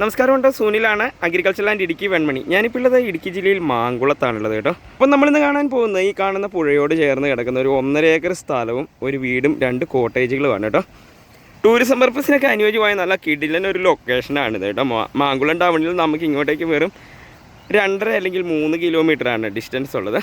നമസ്കാരം കേട്ടോ സുനിലാണ് അഗ്രികൾച്ചർ ലാൻഡ് ഇടുക്കി വെൺമണി. ഞാനിപ്പോൾ ഉള്ളത് ഇടുക്കി ജില്ലയിൽ മാങ്കുളത്താണുള്ളത് കേട്ടോ. അപ്പം നമ്മളിന്ന് കാണാൻ പോകുന്നത് ഈ കാണുന്ന പുഴയോട് ചേർന്ന് കിടക്കുന്ന ഒരു ഒന്നര ഏക്കർ സ്ഥലവും ഒരു വീടും രണ്ട് കോട്ടേജുകളുമാണ് കേട്ടോ. ടൂറിസം പർപ്പസിനൊക്കെ അനുയോജ്യമായ നല്ല കിടിലൻ ഒരു ലൊക്കേഷനാണിത് കേട്ടോ. മാങ്കുളം ടൗണിൽ നമുക്ക് ഇങ്ങോട്ടേക്ക് വെറും രണ്ടര അല്ലെങ്കിൽ മൂന്ന് കിലോമീറ്ററാണ് ഡിസ്റ്റൻസ് ഉള്ളത്.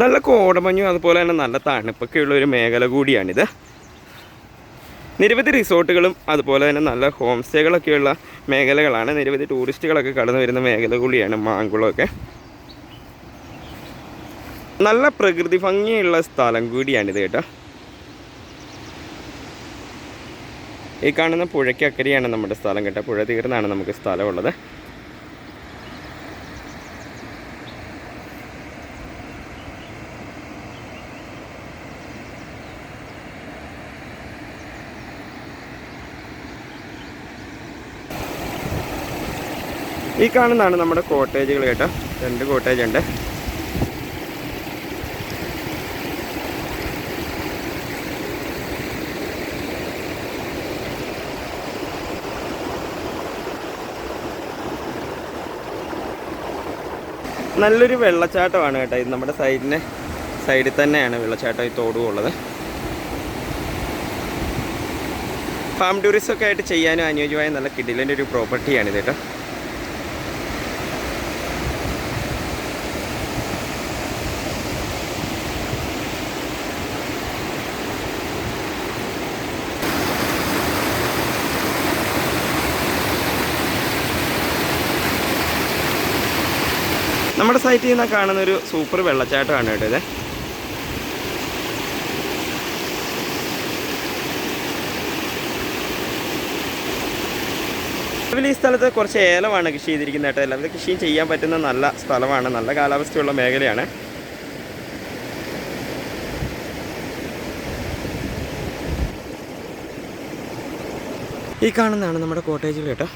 നല്ല കോടമഞ്ഞും അതുപോലെ തന്നെ നല്ല തണുപ്പൊക്കെ ഉള്ള ഒരു മേഖല കൂടിയാണിത്. നിരവധി റിസോർട്ടുകളും അതുപോലെ തന്നെ നല്ല ഹോം സ്റ്റേകളൊക്കെയുള്ള മേഖലകളാണ്. നിരവധി ടൂറിസ്റ്റുകളൊക്കെ കടന്നു വരുന്ന മേഖല കൂടിയാണ് മാങ്കുളമൊക്കെ. നല്ല പ്രകൃതി ഭംഗിയുള്ള സ്ഥലം കൂടിയാണിത് കേട്ടോ. ഈ കാണുന്ന പുഴയ്ക്കക്കരെയാണ് നമ്മുടെ സ്ഥലം കേട്ടോ. പുഴ തീർന്നാണ് നമുക്ക് സ്ഥലമുള്ളത്. ഈ കാണുന്നതാണ് നമ്മുടെ കോട്ടേജുകൾ കേട്ടോ. രണ്ട് കോട്ടേജ് ഉണ്ട്. നല്ലൊരു വെള്ളച്ചാട്ടമാണ് കേട്ടോ. ഇത് നമ്മുടെ സൈഡിന് സൈഡിൽ തന്നെയാണ് വെള്ളച്ചാട്ടം ഈ തോടും ഉള്ളത്. ഫാം ടൂറിസം ഒക്കെ ആയിട്ട് ചെയ്യാനും അനുയോജ്യമായ നല്ല കിടിലന്റെ ഒരു പ്രോപ്പർട്ടിയാണിത് കേട്ടോ. നമ്മുടെ സൈറ്റിൽ നിന്ന് കാണുന്ന ഒരു സൂപ്പർ വെള്ളച്ചാട്ടമാണ് കേട്ടോ ഇത്. ഈ സ്ഥലത്ത് കുറച്ച് ഏലമാണ് കൃഷി ചെയ്തിരിക്കുന്നത് കേട്ടോ. എല്ലാവരും കൃഷിയും ചെയ്യാൻ പറ്റുന്ന നല്ല സ്ഥലമാണ്. നല്ല കാലാവസ്ഥയുള്ള മേഖലയാണ്. ഈ കാണുന്നതാണ് നമ്മുടെ കോട്ടേജിൽ കേട്ടോ.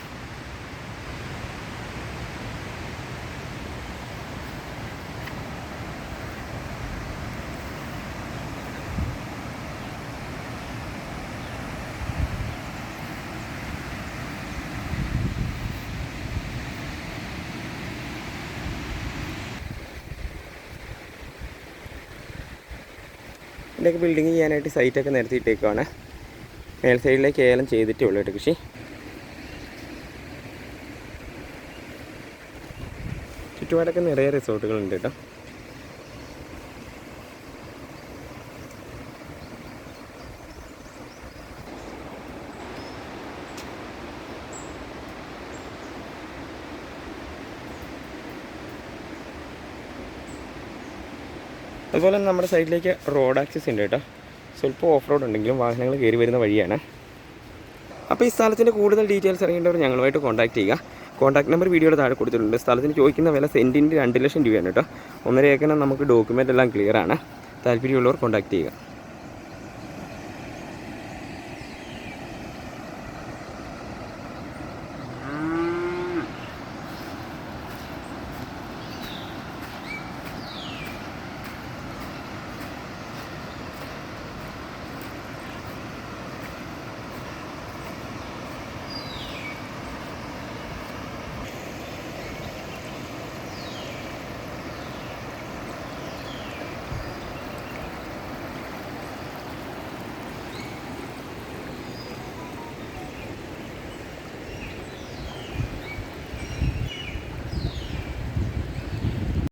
ഇതിന്റെയൊക്കെ ബിൽഡിങ് ചെയ്യാനായിട്ട് സൈറ്റൊക്കെ നിരത്തിയിട്ടേക്കുവാണ് മേൽ സൈഡിലേക്ക് ഏലം ചെയ്തിട്ടേ ഉള്ളൂ കൃഷി. ചുറ്റുപാടൊക്കെ നിറയെ റിസോർട്ടുകളുണ്ട് കേട്ടോ. അതുപോലെ തന്നെ നമ്മുടെ സൈഡിലേക്ക് റോഡ് ആക്സസ് ഉണ്ട് കേട്ടോ. സ്വല്പം ഓഫ് റോഡ് ഉണ്ടെങ്കിലും വാഹനങ്ങൾ കയറി വരുന്ന വഴിയാണ്. അപ്പോൾ ഈ സ്ഥലത്തിന്റെ കൂടുതൽ ഡീറ്റെയിൽസ് അറിയേണ്ടവർ ഞങ്ങളുമായിട്ട് കോൺടാക്ട് ചെയ്യുക. കോൺടാക്ട് നമ്പർ വീഡിയോയുടെ താഴെ കൊടുത്തിട്ടുണ്ട്. സ്ഥലത്തിന് ചോദിക്കുന്ന വില സെന്റിന്റെ രണ്ട് ലക്ഷം രൂപയാണ് കേട്ടോ. ഒന്നര ഏക്കറിന് നമുക്ക് ഡോക്യുമെന്റ് എല്ലാം ക്ലിയർ ആണ്. താല്പര്യമുള്ളവർ കോൺടാക്ട് ചെയ്യുക.